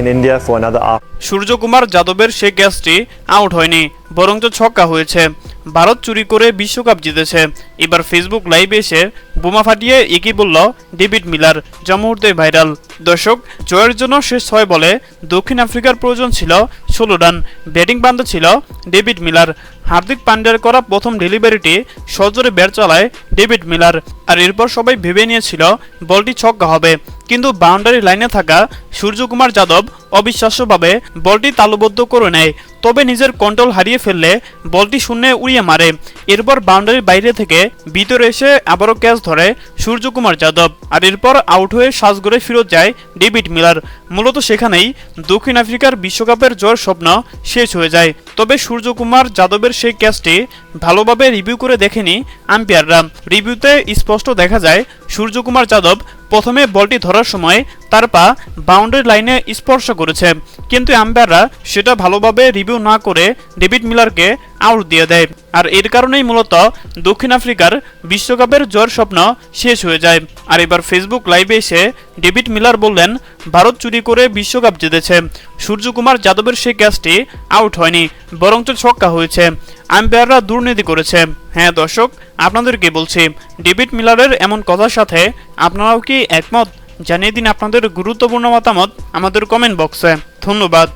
in India for another hour. Suryakumar যাদবের সে ক্যাচটি out হয়নি, বরঞ্চ ছক্কা হয়েছে ভারত চুরি করে বিশ্বকাপ জিতেছে এবার ফেসবুক লাইভে এসে বোমা ফাটিয়ে একই বলল, ডেভিড মিলার যা ভাইরাল। দর্শক, জয়ের জন্য শেষ ছয় বলে দক্ষিণ আফ্রিকার প্রয়োজন ছিল ষোলো রান, ব্যাটিং পান্তা ছিল ডেভিড মিলার। হার্দিক পান্ডের করা প্রথম ডেলিভারিটি সজোরে ব্যাট চালায় ডেভিড মিলার। আর এরপর সবাই ভেবে নিয়েছিল, বলটি ছক্কা হবে। কিন্তু বাউন্ডারি লাইনে থাকা সূর্যকুমার যাদব অবিশ্বাস্যভাবে বলটি তালুবদ্ধ করে নেয়। তবে নিজের কন্ট্রোল হারিয়ে ফেললে বলটি শূন্যে উড়িয়ে মারে। এরপর বাউন্ডারির বাইরে থেকে ভিতরে এসে আবারও ক্যাচ ধরে সূর্যকুমার যাদব আর এরপর আউট হয়ে সাজগড়ে ফেরত যায় ডেভিড মিলার। মূলত সেখানেই দক্ষিণ আফ্রিকার বিশ্বকাপের জয়ের স্বপ্ন শেষ হয়ে যায়। তবে সূর্যকুমার যাদবের সেই ক্যাচটি ভালোভাবে রিভিউ করে দেখেনি আম্পায়াররা। রিভিউতে স্পষ্ট দেখা যায়, সূর্যকুমার যাদব প্রথমে বলটি ধরার সময় তার পা বাউন্ডারি লাইনে স্পর্শ করেছে, কিন্তু আম্পায়াররা সেটা ভালোভাবে রিভিউ না করে ডেভিড মিলারকে আউট দিয়ে দেয়। আর এর কারণেই মূলত দক্ষিণ আফ্রিকার বিশ্বকাপের জয়ের স্বপ্ন শেষ হয়ে যায়। আর এবার ফেসবুক লাইভে এসে ডেভিড মিলার বললেন, ভারত চুরি করে বিশ্বকাপ জিতেছে। সূর্যকুমার যাদবের সেই ক্যাচটি আউট হয়নি, বরঞ্চ ছক্কা হয়েছে। আম্পায়াররা দুর্নীতি করেছে। হ্যাঁ দর্শক আপনাদেরকে বলছি? ডেভিড মিলারের এমন কথার সাথে আপনারাও কি একমত? জানিয়ে দিন আপনাদের গুরুত্বপূর্ণ মতামত আমাদের কমেন্ট বক্সে ধন্যবাদ।